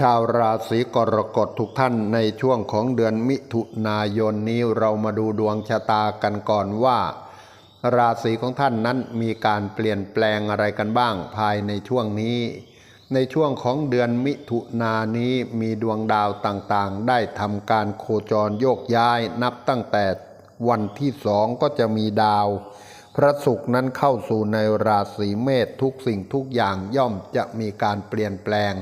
ชาวราศีกรกฎทุกท่านในช่วงของเดือนมิถุนายนนี้เรามาดูดวงชะตากันก่อนว่า ราศีของท่านนั้นมีการเปลี่ยนแปลงอะไรกันบ้างภายในช่วงนี้ ในช่วงของเดือนมิถุนายนนี้มีดวงดาวต่างๆ ได้ทำการโคจรโยกย้ายนับตั้งแต่วันที่สองก็จะมีดาว พระศุกร์นั้นเข้าสู่ในราศีเมษทุกสิ่งทุกอย่างย่อมจะมีการเปลี่ยนแปลง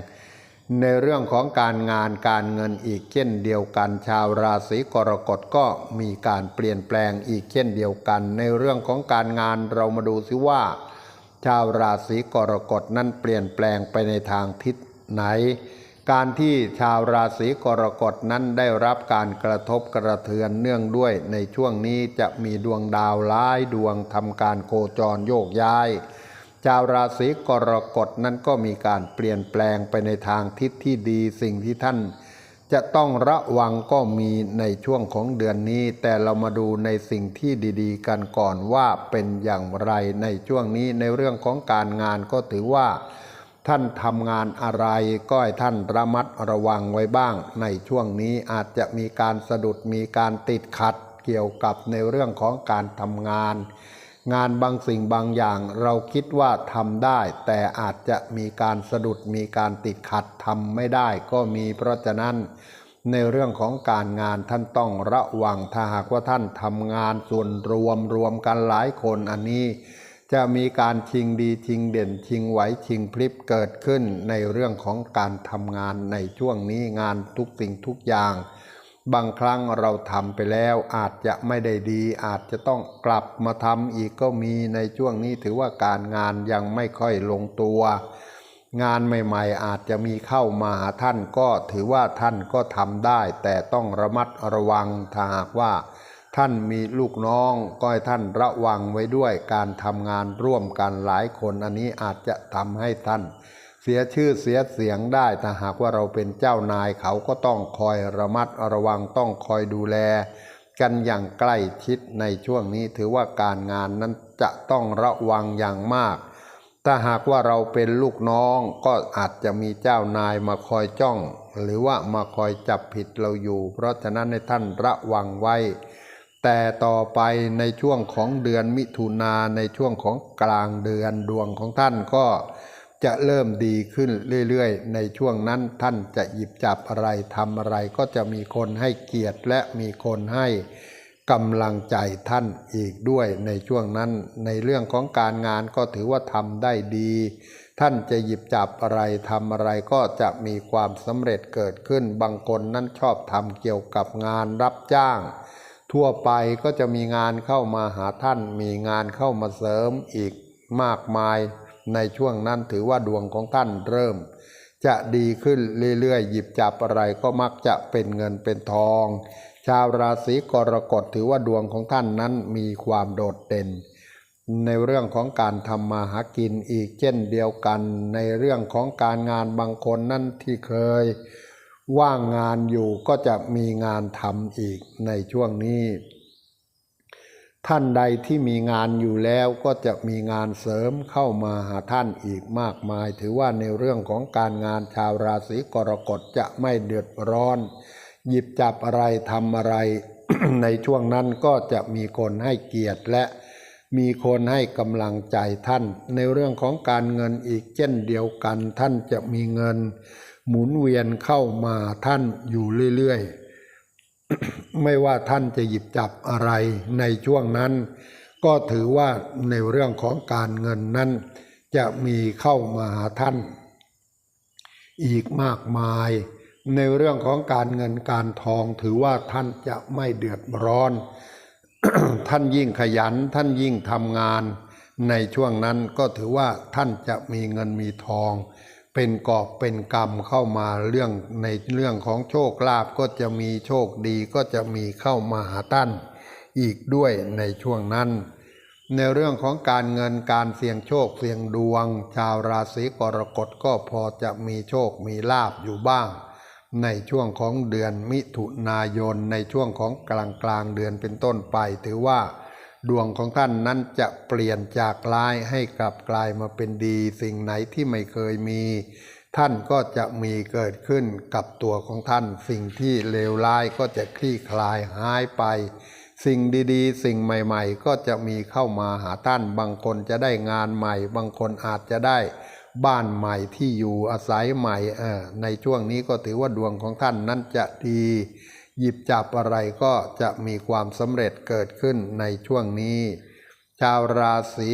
ในเรื่องของการงานการเงินอีกเช่นเดียวกัน ชาวราศีกรกฎก็มีการเปลี่ยนแปลงอีกเช่นเดียวกัน ในเรื่องของการงานเรามาดูซิว่า ชาวราศีกรกฎนั้นเปลี่ยนแปลงไปในทางทิศไหน การที่ชาวราศีกรกฎนั้นได้รับการกระทบกระเทือนเนื่องด้วย ในช่วงนี้จะมีดวงดาวร้ายดวงทำการโคจรโยกย้าย ชาวราศีกรกฎนั้นก็มีการเปลี่ยนแปลงไปในทางทิศที่ดีสิ่งที่ท่าน จะต้องระวังก็มีในช่วงของเดือนนี้ แต่เรามาดูในสิ่งที่ดีๆ กันก่อนว่าเป็นอย่างไรในช่วงนี้ในเรื่องของการงานก็ถือว่า ท่านทำงานอะไรก็ให้ท่านระมัดระวังไว้บ้าง ในช่วงนี้อาจจะมีการสะดุดมีการติดขัดเกี่ยวกับในเรื่องของการทำงาน งานบางสิ่งบางอย่างเราคิดว่าทำได้ แต่อาจจะมีการสะดุดมีการติดขัดทำไม่ได้ก็มีเพราะฉะนั้น ในเรื่องของการงานท่านต้องระวังถ้าหากว่าท่านทำงานส่วนรวมรวมกันหลายคนอันนี้ จะมีการชิงดีชิงเด่นชิงไหวชิงพลิบเกิดขึ้นในเรื่องของการทำงานในช่วงนี้งานทุกสิ่งทุกอย่าง บางครั้งเราทำไปแล้วอาจจะไม่ได้ดี อาจจะต้องกลับมาทำอีกก็มีในช่วงนี้ถือว่าการงานยังไม่ค่อยลงตัว งานใหม่ๆ อาจจะมีเข้ามาหาท่านก็ถือว่าท่านก็ทำได้ แต่ต้องระมัดระวังถ้าหากว่า ท่านมีลูกน้องก็ให้ท่านระวังไว้ด้วยการทำงานร่วมกันหลายคนอันนี้อาจจะทำให้ท่าน สียชื่อเสียเสียงได้ถ้าหากว่าเราเป็นเจ้านายเขาก็ต้องคอยระมัดระวังต้องคอยดูแล กันอย่างใกล้ชิดในช่วงนี้ถือว่าการงานนั้นจะต้องระวังอย่างมาก ถ้าหากว่าเราเป็นลูกน้องก็อาจจะมีเจ้านายมาคอยจ้อง หรือว่ามาคอยจับผิดเราอยู่ เพราะฉะนั้นให้ท่านระวังไว้ แต่ต่อไปในช่วงของเดือนมิถุนาในช่วงของกลางเดือนดวงของท่านก็ จะเริ่มดีขึ้นเรื่อยๆ ในช่วงนั้นท่านจะหยิบจับอะไรทำอะไรก็จะมีคนให้เกียรติและมีคนให้กำลังใจท่านอีกด้วยในช่วงนั้น ในเรื่องของการงานก็ถือว่าทำได้ดี ท่านจะหยิบจับอะไรทำอะไรก็จะมีความสำเร็จเกิดขึ้น บางคนนั้นชอบทำเกี่ยวกับงานรับจ้าง ทั่วไปก็จะมีงานเข้ามาหาท่าน มีงานเข้ามาเสริมอีกมากมาย ในช่วงนั้นถือว่าดวงของท่านเริ่ม จะดีขึ้นเรื่อยๆ หยิบจับอะไรก็มักจะเป็นเงินเป็นทอง ชาวราศีกรกฎถือว่าดวงของท่านนั้นมีความโดดเด่น ในเรื่องของการทำมาหากินอีกเช่นเดียวกัน ในเรื่องของการงานบางคนนั่นที่เคย ว่างงานอยู่ก็จะมีงานทำอีกในช่วงนี้ ท่านใดที่มีงานอยู่แล้วก็จะมีงานเสริมเข้ามาหาท่านอีกมากมาย ถือว่าในเรื่องของการงานชาวราศีกรกฎจะไม่เดือดร้อน หยิบจับอะไรทำอะไร ในช่วงนั้นก็จะมีคนให้เกียรติและมีคนให้กำลังใจท่าน ในเรื่องของการเงินอีกเช่นเดียวกัน ท่านจะมีเงิน หมุนเวียนเข้ามาท่านอยู่เรื่อยๆ ไม่ว่าท่านจะหยิบจับอะไรในช่วงนั้น ก็ถือว่าในเรื่องของการเงินนั้น จะมีเข้ามาหาท่าน อีกมากมาย ในเรื่องของการเงินการทองถือว่าท่านจะไม่เดือดร้อน ท่านยิ่งขยันท่านยิ่งทำงาน ในช่วงนั้นก็ถือว่าท่านจะมีเงินมีทอง เป็นกอบเป็นกรรมเข้ามาเรื่องในเรื่องของโชคลาภก็จะมีโชคดีก็จะมีเข้ามาหาท่านอีกด้วยในช่วงนั้น ในเรื่องของการเงินการเสี่ยงโชคเสี่ยงดวง ชาวราศีกรกฎก็พอจะมีโชคมีลาบอยู่บ้าง ในช่วงของเดือนมิถุนายนในช่วงของกลางกลางเดือนเป็นต้นไปถือว่า ดวงของท่านนั้นจะเปลี่ยนจากร้ายให้กลับกลายมาเป็นดี สิ่งไหนที่ไม่เคยมี ท่านก็จะมีเกิดขึ้นกับตัวของท่าน สิ่งที่เลวร้ายก็จะคลี่คลายหายไป สิ่งดีๆ สิ่งใหม่ๆ ก็จะมีเข้ามาหาท่าน บางคนจะได้งานใหม่ บางคนอาจจะได้บ้านใหม่ที่อยู่อาศัยใหม่เออในช่วงนี้ก็ถือว่าดวงของท่านนั้นจะดี หยิบจับอะไรก็จะมีความสำเร็จเกิดขึ้นในช่วงนี้ ชาวราศี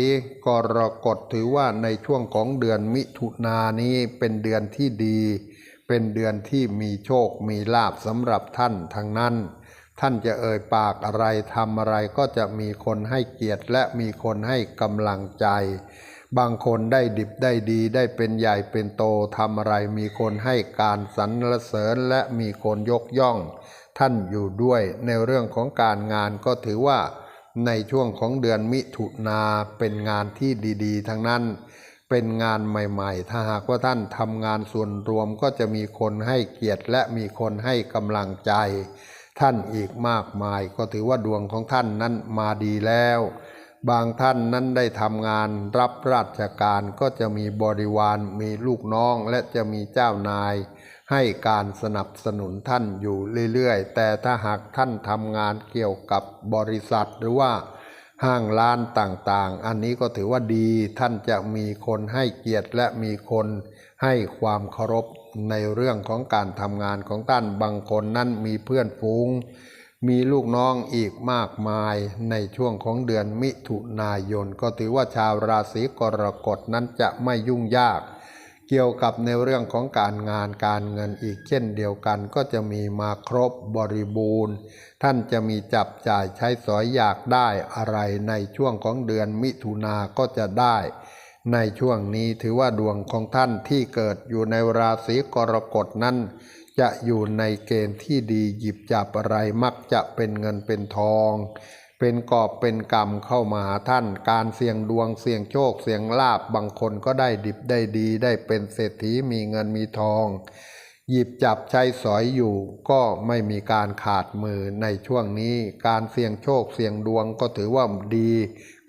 กรกฎถือว่าในช่วงของเดือนมิถุนายนนี้เป็นเดือนที่ดี เป็นเดือนที่มีโชคมีลาบสำหรับท่านทั้งนั้น ท่านจะเอ่ยปากอะไรทำอะไรก็จะมีคนให้เกียรติและมีคนให้กำลังใจ บางคนได้ดิบได้ดีได้เป็นใหญ่เป็นโตทำอะไรมีคนให้การสรรเสริญและมีคนยกย่อง ท่านอยู่ด้วยในเรื่องของการงานก็ถือว่าในช่วงของเดือนมิถุนาเป็นงานที่ดีๆ ทั้งนั้น เป็นงานใหม่ๆ ถ้าหากว่าท่านทำงานส่วนรวมก็จะมีคนให้เกียรติและมีคนให้กำลังใจ ท่านอีกมากมาย ก็ถือว่าดวงของท่านนั้นมาดีแล้ว บางท่านนั้นได้ทำงานรับราชการก็จะมีบริวารมีลูกน้องและจะมีเจ้านาย ให้การสนับสนุนท่านอยู่เรื่อยๆ แต่ถ้าหากท่านทำงานเกี่ยวกับบริษัทหรือว่าห้างร้านต่างๆ อันนี้ก็ถือว่าดีท่านจะมีคนให้เกียรติและมีคนให้ความเคารพในเรื่องของการทำงานของท่านบางคนนั้นมีเพื่อนฝูง มีลูกน้องอีกมากมายในช่วงของเดือนมิถุนายน ก็ถือว่าชาวราศีกรกฎนั้นจะไม่ยุ่งยาก เกี่ยวกับในเรื่องของการงานการเงินอีกเช่นเดียวกันก็จะมีมาครบบริบูรณ์ ท่านจะมีจับจ่ายใช้สอยอยากได้อะไรในช่วงของเดือนมิถุนาก็จะได้ ในช่วงนี้ถือว่าดวงของท่านที่เกิดอยู่ในราศีกรกฎนั้น จะอยู่ในเกณฑ์ที่ดีหยิบจับอะไรมักจะเป็นเงินเป็นทอง เป็นกอบเป็นกรรมเข้ามาหาท่าน การเสี่ยงดวงเสี่ยงโชคเสี่ยงลาบบางคนก็ได้ดิบได้ดีได้เป็นเศรษฐีมีเงินมีทอง หยิบจับใช้สอยอยู่ก็ไม่มีการขาดมือในช่วงนี้ การเสี่ยงโชคเสี่ยงดวงก็ถือว่าดี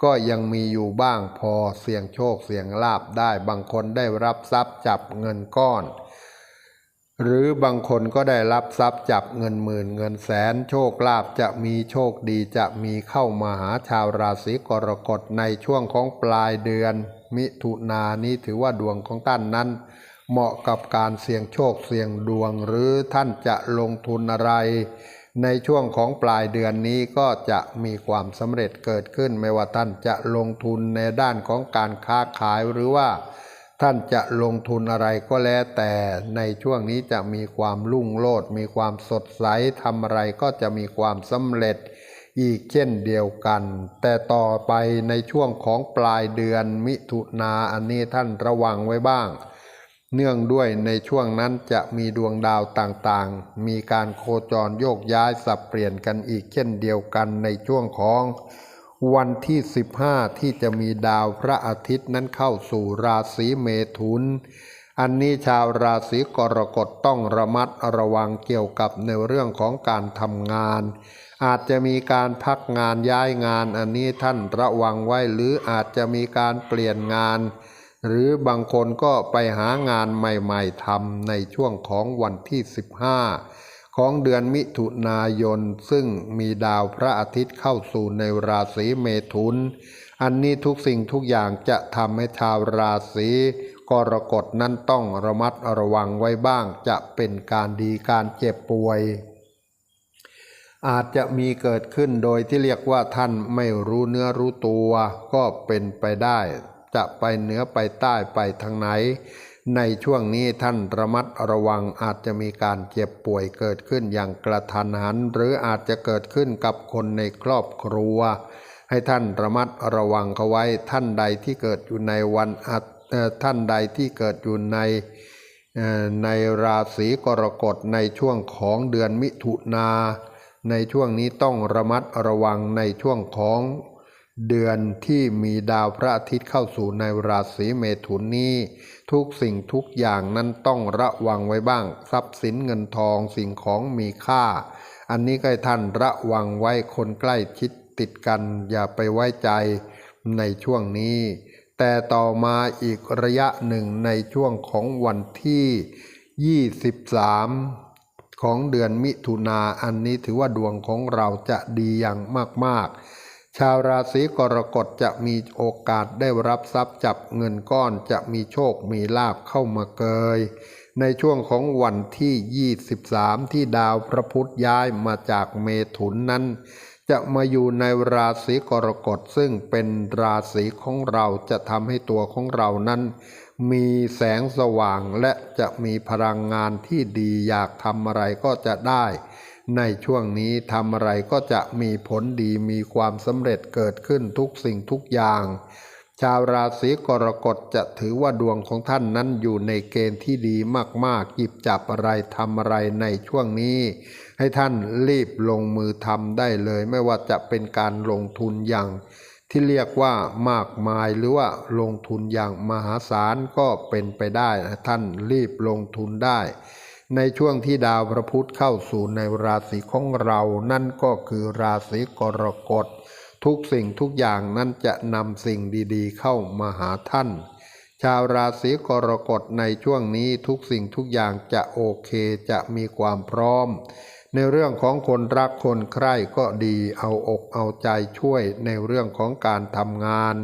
ก็ยังมีอยู่บ้างพอเสี่ยงโชคเสี่ยงลาบได้บางคนได้รับทรัพย์จับเงินก้อน หรือบางคนก็ได้รับทรัพย์จับเงินหมื่นเงินแสนโชคลาภจะมีโชคดีจะมีเข้ามาหาชาวราศีกรกฎในช่วงของปลายเดือน มิถุนายนนี้ถือว่าดวงของท่านนั้น เหมาะกับการเสี่ยงโชคเสี่ยงดวงหรือท่านจะลงทุนอะไร ในช่วงของปลายเดือนนี้ก็จะมีความสำเร็จเกิดขึ้น ไม่ว่าท่านจะลงทุนในด้านของการค้าขายหรือว่า ท่านจะลงทุนอะไรก็แล้วแต่ในช่วงนี้จะมีความรุ่งโรจน์มีความสดใสทำอะไรก็จะมีความสำเร็จอีกเช่นเดียวกัน แต่ต่อไปในช่วงของปลายเดือนมิถุนาอันนี้ท่านระวังไว้บ้าง เนื่องด้วยในช่วงนั้นจะมีดวงดาวต่างๆ มีการโคจรโยกย้ายสับเปลี่ยนกันอีกเช่นเดียวกันในช่วงของ วันที่ 15 ที่จะมีดาวพระอาทิตย์นั้นเข้าสู่ราศีเมถุน อันนี้ชาวราศีกรกฎต้องระมัดระวังเกี่ยวกับในเรื่องของการทำงาน อาจจะมีการพักงานย้ายงานอันนี้ท่านระวังไว้หรืออาจจะมีการเปลี่ยนงาน หรือบางคนก็ไปหางานใหม่ ๆทำในช่วงของวันที่ 15 ของเดือนมิถุนายน ซึ่งมีดาวพระอาทิตย์เข้าสู่ในราศีเมถุน อันนี้ทุกสิ่งทุกอย่างจะทำให้ชาวราศีกรกฎนั้นต้องระมัดระวังไว้บ้าง จะเป็นการดีการเจ็บป่วย อาจจะมีเกิดขึ้นโดยที่เรียกว่าท่านไม่รู้เนื้อรู้ตัว ก็เป็นไปได้ จะไปเหนือไปใต้ไปทางไหน ในช่วงนี้ท่านระมัดระวังอาจจะมีการเจ็บป่วยเกิดขึ้นอย่างกระทันหัน หรืออาจจะเกิดขึ้นกับคนในครอบครัว ให้ท่านระมัดระวังเขาไว้ท่านใดที่เกิดอยู่ในวันท่านใดที่เกิดอยู่ในในราศีกรกฎในช่วงของเดือนมิถุนา ในช่วงนี้ต้องระมัดระวังในช่วงของเดือนที่มีดาวพระอาทิตย์เข้าสู่ในราศีเมถุนนี้ ทุกสิ่งทุกอย่างนั้นต้องระวังไว้บ้าง ทรัพย์สินเงินทองสิ่งของมีค่า อันนี้ก็ให้ท่านระวังไว้คนใกล้ชิดติดกัน อย่าไปไว้ใจในช่วงนี้ แต่ต่อมาอีกระยะหนึ่งในช่วงของวันที่ 23 ของเดือนมิถุนาอันนี้ถือว่าดวงของเราจะดีอย่างมากๆ ชาวราศีกรกฎจะมีโอกาสได้รับทรัพย์จับเงินก้อนจะมีโชคมีลาบเข้ามาเกย ในช่วงของวันที่ 23 ที่ดาวพระพุธย้ายมาจากเมถุนนั้น จะมาอยู่ในราศีกรกฎซึ่งเป็นราศีของเราจะทำให้ตัวของเรานั้น มีแสงสว่างและจะมีพลังงานที่ดีอยากทำอะไรก็จะได้ ในช่วงนี้ทำอะไรก็จะมีผลดีมีความสำเร็จเกิดขึ้นทุกสิ่งทุกอย่าง ชาวราศีกรกฎจะถือว่าดวงของท่านนั้นอยู่ในเกณฑ์ที่ดีมากๆหยิบจับอะไรทำอะไรในช่วงนี้ ให้ท่านรีบลงมือทำได้เลย ไม่ว่าจะเป็นการลงทุนอย่างที่เรียกว่ามากมายหรือว่าลงทุนอย่างมหาศาลก็เป็นไปได้ท่านรีบลงทุนได้ ในช่วงที่ดาวพระพุธเข้าสู่ในราศีของเรา นั่นก็คือราศีกรกฎ ทุกสิ่งทุกอย่างนั้นจะนำสิ่งดีๆ เข้ามาหาท่าน ชาวราศีกรกฎในช่วงนี้ทุกสิ่งทุกอย่างจะโอเคจะมีความพร้อม ในเรื่องของคนรักคนใคร่ก็ดีเอาอกเอาใจช่วยในเรื่องของการทำงาน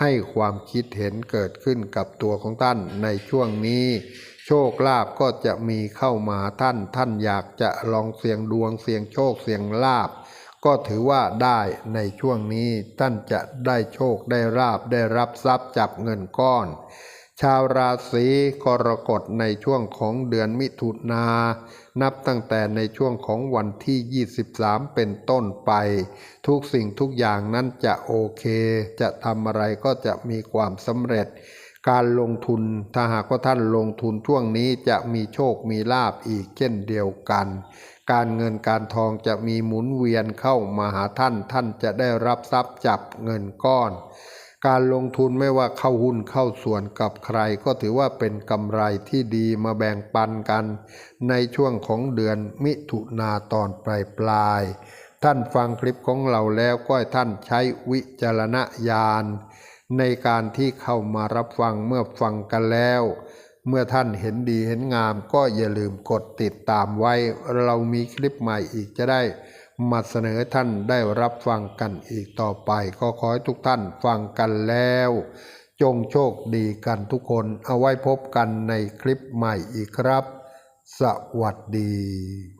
ให้ความคิดเห็นเกิดขึ้นกับตัวของท่านในช่วงนี้ โชคลาภก็จะมีเข้ามาท่านท่านอยากจะลองเสี่ยงดวงเสี่ยงโชคเสี่ยงลาภก็ถือว่าได้ในช่วงนี้ท่านจะได้โชคได้ลาภได้รับทรัพย์จับเงินก้อน ชาวราศีกรกฎในช่วงของเดือนมิถุนา นับตั้งแต่ในช่วงของวันที่ 23 เป็นต้นไป ทุกสิ่งทุกอย่างนั้นจะโอเค จะทำอะไรก็จะมีความสำเร็จ การลงทุนถ้าหากว่าท่านลงทุนช่วงนี้จะมีโชคมีลาบอีกเช่นเดียวกัน การเงินการทองจะมีหมุนเวียนเข้ามาหาท่าน ท่านจะได้รับทรัพย์จับเงินก้อน การลงทุนไม่ว่าเข้าหุ้นเข้าส่วนกับใคร ก็ถือว่าเป็นกำไรที่ดีมาแบ่งปันกัน ในช่วงของเดือนมิถุนาตอนปลายปลาย ท่านฟังคลิปของเราแล้วก็ท่านใช้วิจารณญาณ ในการที่เข้ามารับฟังเมื่อฟังกันแล้ว เมื่อท่านเห็นดีเห็นงามก็อย่าลืมกดติดตามไว้ เรามีคลิปใหม่อีกจะได้ มาเสนอท่านได้รับฟังกันอีกต่อไป ก็ขอให้ทุกท่านฟังกันแล้ว จงโชคดีกันทุกคนเอาไว้พบกันในคลิปใหม่อีกครับ สวัสดี